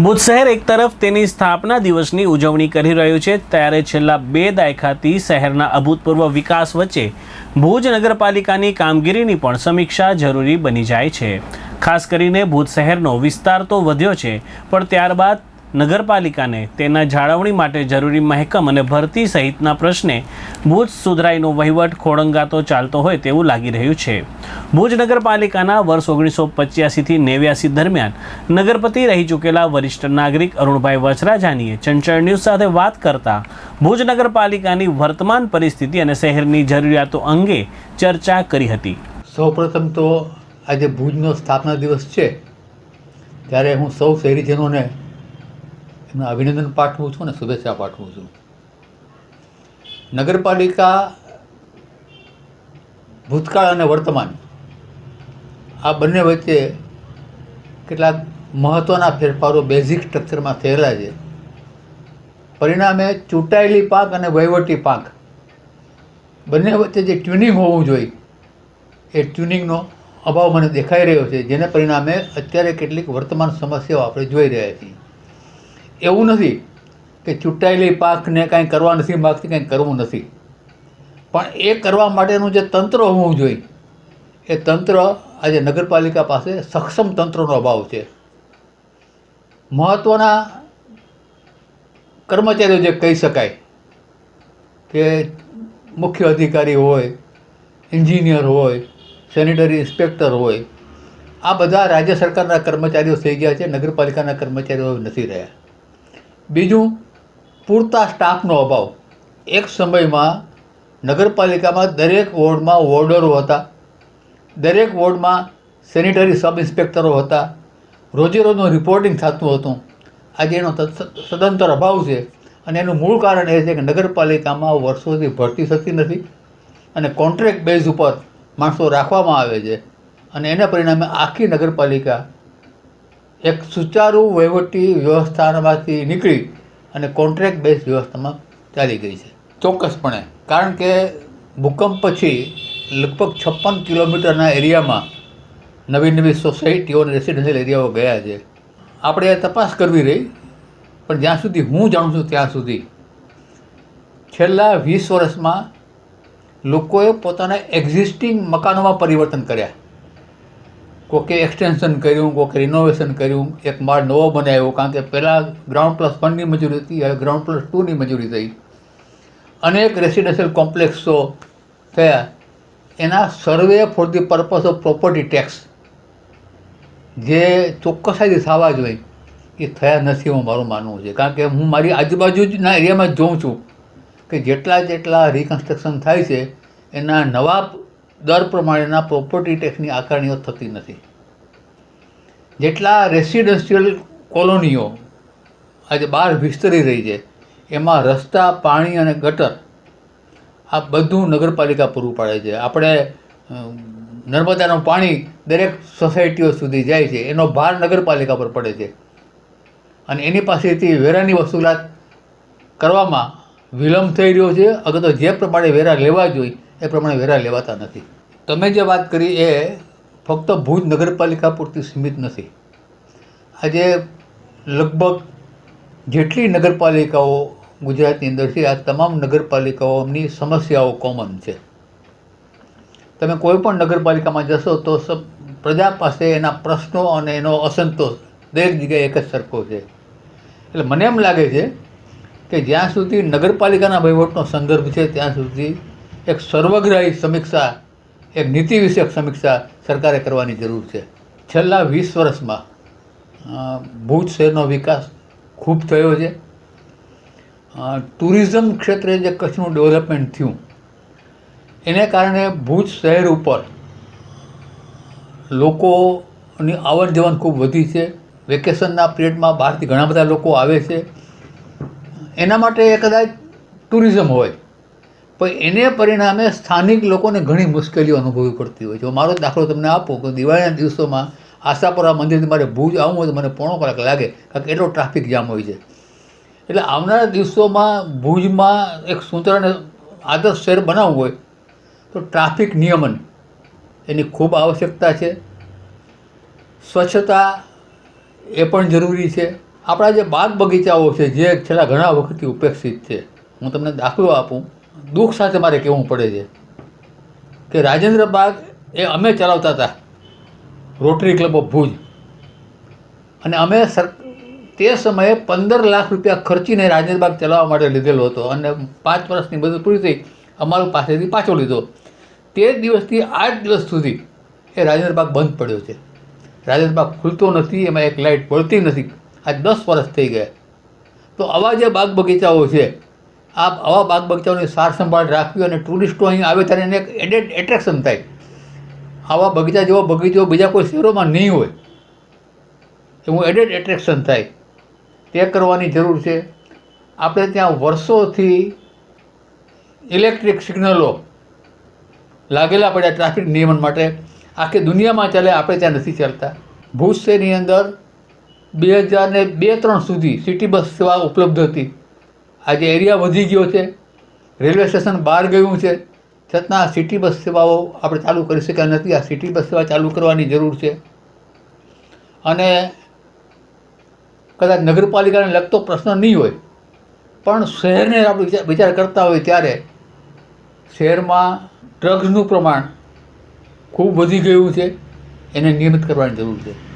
ભુજ શહેર એક તરફ તેની સ્થાપના દિવસની ઉજવણી કરી રહ્યું છે, ત્યારે છેલ્લા બે દાયકાથી શહેરના અભૂતપૂર્વ વિકાસ વચ્ચે ભુજ નગરપાલિકાની કામગીરીની પણ સમીક્ષા જરૂરી બની જાય છે. ખાસ કરીને ભુજ શહેરનો વિસ્તાર તો વધ્યો છે, પણ ત્યારબાદ નગરપાલિકાને તેના જાળવણી માટે જરૂરી મહેકમ અને ભરતી સહિતના પ્રશ્ને ભુજ સુધરાઈનો વહીવટ ખોળંગાતો ચાલતો હોય તેવું લાગી રહ્યું છે. ભુજ નગરપાલિકાના વર્ષ ઓગણીસો પચ્યાસીથી નેવ્યાસી દરમિયાન નગરપતિ રહી ચૂકેલા વરિષ્ઠ નાગરિક અરુણભાઈ વચરાજાનીએ ચંચળ ન્યૂઝ સાથે વાત કરતા ભુજ નગરપાલિકાની વર્તમાન પરિસ્થિતિ અને શહેરની જરૂરિયાતો અંગે ચર્ચા કરી હતી. સૌપ્રથમ તો આજે ભુજનો સ્થાપના દિવસ છે. ત્યારે હું સૌ શહેરીજનોને એમને અભિનંદન પાઠવું છું અને શુભેચ્છા પાઠવું છું. નગરપાલિકા ભૂતકાળ અને વર્તમાન, આ બંને વચ્ચે કેટલાક મહત્ત્વના ફેરફારો બેઝિક સ્ટ્રક્ચરમાં થયેલા છે. પરિણામે ચૂંટાયેલી પાંખ અને વહીવટી પાંખ બંને વચ્ચે જે ટ્યુનિંગ હોવું જોઈએ, એ ટ્યુનિંગનો અભાવ મને દેખાઈ રહ્યો છે, જેને પરિણામે અત્યારે કેટલીક વર્તમાન સમસ્યાઓ આપણે જોઈ રહ્યા છીએ. એવું નથી કે ચૂંટાયેલી પાકને કાંઈ કરવા નથી માગતી, કાંઈ કરવું નથી. પણ એ કરવા માટેનું જે તંત્ર હોવું જોઈએ, એ તંત્ર આજે નગરપાલિકા પાસે સક્ષમ તંત્રનો અભાવ છે. મહત્ત્વના કર્મચારીઓ જે કહી શકાય કે મુખ્ય અધિકારી હોય, એન્જિનિયર હોય, સેનિટરી ઇન્સ્પેક્ટર હોય, આ બધા રાજ્ય સરકારના કર્મચારીઓ થઈ ગયા છે, નગરપાલિકાના કર્મચારીઓ નથી રહ્યા. બીજું, પૂરતા સ્ટાફનો અભાવ. એક સમયમાં નગરપાલિકામાં દરેક વોર્ડમાં વોર્ડરો હતા. દરેક વોર્ડમાં સેનિટરી સબ ઇન્સ્પેક્ટરો હતા. રોજેરોજનું રિપોર્ટિંગ થતું હતું. આજે એનો સદંતર અભાવ છે અને એનું મૂળ કારણ એ છે કે નગરપાલિકામાં વર્ષોથી ભરતી થતી નથી અને કોન્ટ્રાક્ટ બેઝ ઉપર માણસો રાખવામાં આવે છે અને એના પરિણામે આખી નગરપાલિકા એક સુચારુ વહીવટી વ્યવસ્થામાંથી નીકળી અને કોન્ટ્રાક્ટ બેઝ વ્યવસ્થામાં ચાલી ગઈ છે. ચોક્કસપણે, કારણ કે ભૂકંપ પછી લગભગ છપ્પન કિલોમીટરના એરિયામાં નવી નવી સોસાયટીઓ અને રેસિડેન્શિયલ એરિયાઓ ગયા છે. આપણે તપાસ કરવી રહી, પણ જ્યાં સુધી હું જાણું છું ત્યાં સુધી છેલ્લા વીસ વર્ષમાં લોકોએ પોતાના એક્ઝિસ્ટિંગ મકાનોમાં પરિવર્તન કર્યા. કોકે એક્સટેન્શન કર્યું, કોકે રિનોવેશન કર્યું, એક માળ નવો બનાવ્યો, કારણ કે પહેલાં ગ્રાઉન્ડ પ્લસ વનની મંજૂરી હતી, હવે ગ્રાઉન્ડ પ્લસ ટુની મંજૂરી થઈ. અનેક રેસિડેન્શિયલ કોમ્પ્લેક્સો થયા. એના survey for the purpose of property tax જે ચોક્કસાઈથી થવા જોઈએ એ થયા નથી હું મારું માનવું છે. કારણ કે હું મારી આજુબાજુ ના એરિયામાં જોઉં છું કે જેટલા જેટલા રિકન્સ્ટ્રક્શન થાય છે, એના નવા દર પ્રમાણેના પ્રોપર્ટી ટેક્સની આકારણીઓ થતી નથી. જેટલા રેસિડેન્શિયલ કોલોનીઓ આજે બહાર વિસ્તરી રહી છે, એમાં રસ્તા, પાણી અને ગટર આ બધું નગરપાલિકા પૂરું પાડે છે. આપણે નર્મદાનું પાણી દરેક સોસાયટીઓ સુધી જાય છે, એનો ભાર નગરપાલિકા પર પડે છે. અને એની પાસેથી વેરાની વસૂલાત કરવામાં વિલંબ થઈ રહ્યો છે. અગર તો જે પ્રમાણે વેરા લેવા જોઈએ એ પ્રમાણે વેરા લેવાતા નથી. તમે જે વાત કરી એ ફક્ત ભુજ નગરપાલિકા પૂરતી સીમિત નથી. આજે લગભગ જેટલી નગરપાલિકાઓ ગુજરાતની અંદર છે, આ તમામ નગરપાલિકાઓની સમસ્યાઓ કોમન છે. તમે કોઈ પણ નગરપાલિકામાં જશો તો પ્રજા પાસે એના પ્રશ્નો અને એનો અસંતોષ દરેક જગ્યાએ એક જ સરખો છે. એટલે મને એમ લાગે છે કે જ્યાં સુધી નગરપાલિકાના વહીવટનો સંદર્ભ છે, ત્યાં સુધી એક સર્વગ્રાહી સમીક્ષા, એક નીતિ વિષયક સમીક્ષા સરકારે કરવાની જરૂર છે. છેલ્લા વીસ વર્ષમાં ભુજ શહેરનો વિકાસ ખૂબ થયો છે. ટુરિઝમ ક્ષેત્રે જે કચ્છનું ડેવલપમેન્ટ થયું, એને કારણે ભુજ શહેર ઉપર લોકોની આવન જવન ખૂબ વધી છે. વેકેશનના પિરિયડમાં બહારથી ઘણા બધા લોકો આવે છે. એના માટે એ કદાચ ટુરિઝમ હોય. પણ એને પરિણામે સ્થાનિક લોકોને ઘણી મુશ્કેલીઓ અનુભવવી પડતી હોય છે. મારો દાખલો તમને આપો કે દિવાળીના દિવસોમાં આશાપુરા મંદિરથી મારે ભુજ આવવું હોય તો મને પોણો કલાક લાગે કારણ કે એટલો ટ્રાફિક જામ હોય છે. એટલે આવનારા દિવસોમાં ભુજમાં એક સુંદર અને આદર્શ શહેર બનાવવું હોય તો ટ્રાફિક નિયમન એની ખૂબ આવશ્યકતા છે. સ્વચ્છતા એ પણ જરૂરી છે. આપણા જે બાગ બગીચાઓ છે જે છેલ્લા ઘણા વખતથી ઉપેક્ષિત છે. હું તમને દાખલો આપું. દુઃખ સાથે મારે કહેવું પડે છે કે રાજેન્દ્ર બાગ એ અમે ચલાવતા હતા રોટરી ક્લબ ઓફ ભુજ અને અમે સર, તે સમયે પંદર લાખ રૂપિયા ખર્ચીને રાજેન્દ્ર બાગ ચલાવવા માટે લીધેલો હતો અને પાંચ વર્ષની બધું પૂરી થઈ, અમારું પાસેથી પાછો લીધો. તે દિવસથી આજ દિવસ સુધી એ રાજેન્દ્ર બાગ બંધ પડ્યો છે. રાજેન્દ્ર બાગ ખુલતો નથી, એમાં એક લાઇટ પડતી નથી. આજ દસ વર્ષ થઈ ગયા. તો આવા જે બાગ બગીચાઓ છે આ આવા બાગ બગીચાઓની સાર સંભાળ રાખવી અને ટુરિસ્ટો અહીં આવે ત્યારે એને એક એડેડ એટ્રેક્શન થાય. આવા બગીચા જેવો બગીચો બીજા કોઈ શહેરોમાં નહીં હોય. એવું એડેડ એટ્રેક્શન થાય. તે કરવાની જરૂર છે. આપણે ત્યાં વર્ષોથી ઇલેક્ટ્રિક સિગ્નલો લાગેલા પડ્યા ટ્રાફિક નિયમન માટે. આખી દુનિયામાં ચાલે, આપણે ત્યાં નથી ચાલતા. ભૂજ શહેરની અંદર બે હજાર ને બે ત્રણ સુધી સિટી બસ સેવા ઉપલબ્ધ હતી. આજે એરિયા વધી ગયો છે, રેલવે સ્ટેશન બહાર ગયું છે, છતાં સિટી બસ સેવાઓ આપણે ચાલુ કરી શક્યા નથી. આ સિટી બસ સેવા ચાલુ કરવાની જરૂર છે. અને કદાચ નગરપાલિકાને લગતો પ્રશ્ન નહીં હોય, પણ શહેરને આપણે વિચાર કરતા હોય ત્યારે શહેરમાં ડ્રગ્સનું પ્રમાણ ખૂબ વધી ગયું છે. એને નિયમિત કરવાની જરૂર છે.